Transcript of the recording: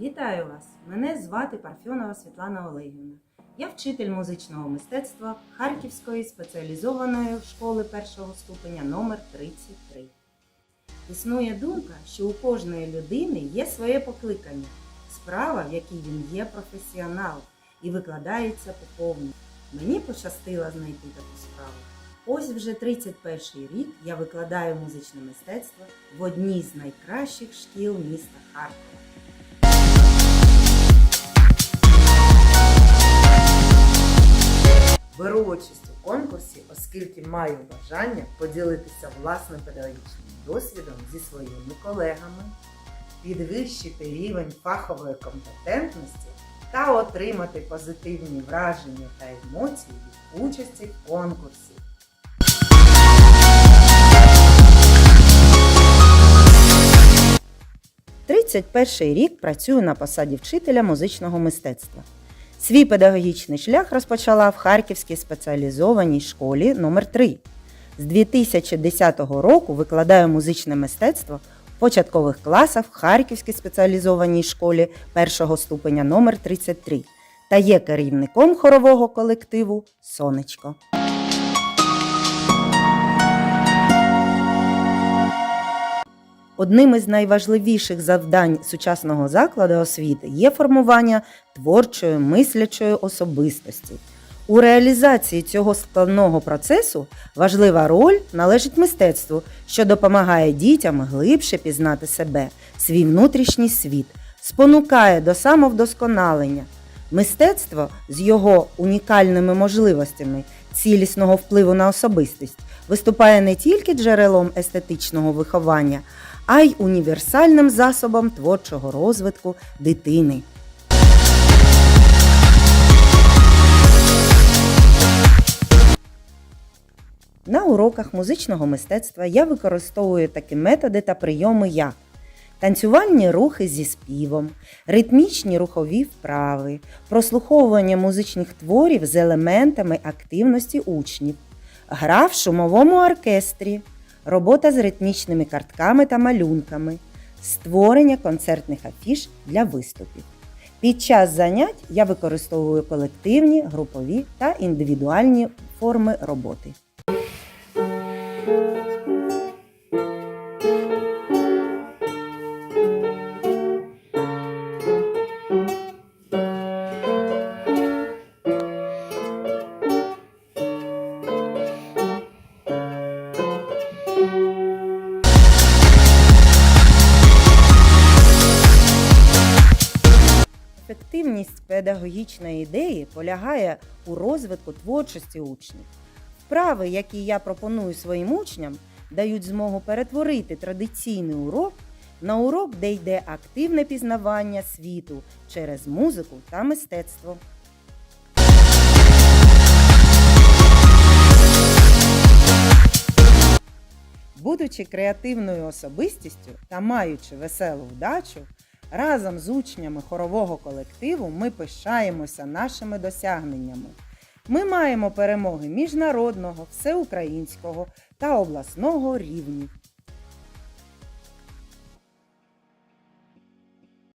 Вітаю вас! Мене звати Парфьонова Світлана Олегівна. Я вчитель музичного мистецтва Харківської спеціалізованої школи першого ступеня номер 33. Існує думка, що у кожної людини є своє покликання, справа, в якій він є професіонал і викладається поповну. Мені пощастило знайти таку справу. Ось вже 31 рік я викладаю музичне мистецтво в одній з найкращих шкіл міста Харкова. Беру участь у конкурсі, оскільки маю бажання поділитися власним педагогічним досвідом зі своїми колегами, підвищити рівень фахової компетентності та отримати позитивні враження та емоції від участі в конкурсі. – 31 рік працюю на посаді вчителя музичного мистецтва. Свій педагогічний шлях розпочала в Харківській спеціалізованій школі номер 3 З 2010 року викладаю музичне мистецтво в початкових класах в Харківській спеціалізованій школі першого ступеня номер 33 та є керівником хорового колективу Сонечко. Одним із найважливіших завдань сучасного закладу освіти є формування творчої мислячої особистості. У реалізації цього складного процесу важлива роль належить мистецтву, що допомагає дітям глибше пізнати себе, свій внутрішній світ, спонукає до самовдосконалення. Мистецтво з його унікальними можливостями цілісного впливу на особистість виступає не тільки джерелом естетичного виховання, а й універсальним засобом творчого розвитку дитини. На уроках музичного мистецтва я використовую такі методи та прийоми, як танцювальні рухи зі співом, ритмічні рухові вправи, прослуховування музичних творів з елементами активності учнів, гра в шумовому оркестрі, робота з ритмічними картками та малюнками, створення концертних афіш для виступів. Під час занять я використовую колективні, групові та індивідуальні форми роботи. Ефективність педагогічної ідеї полягає у розвитку творчості учнів. Вправи, які я пропоную своїм учням, дають змогу перетворити традиційний урок на урок, де йде активне пізнавання світу через музику та мистецтво. Будучи креативною особистістю та маючи веселу вдачу, разом з учнями хорового колективу ми пишаємося нашими досягненнями. Ми маємо перемоги міжнародного, всеукраїнського та обласного рівнів.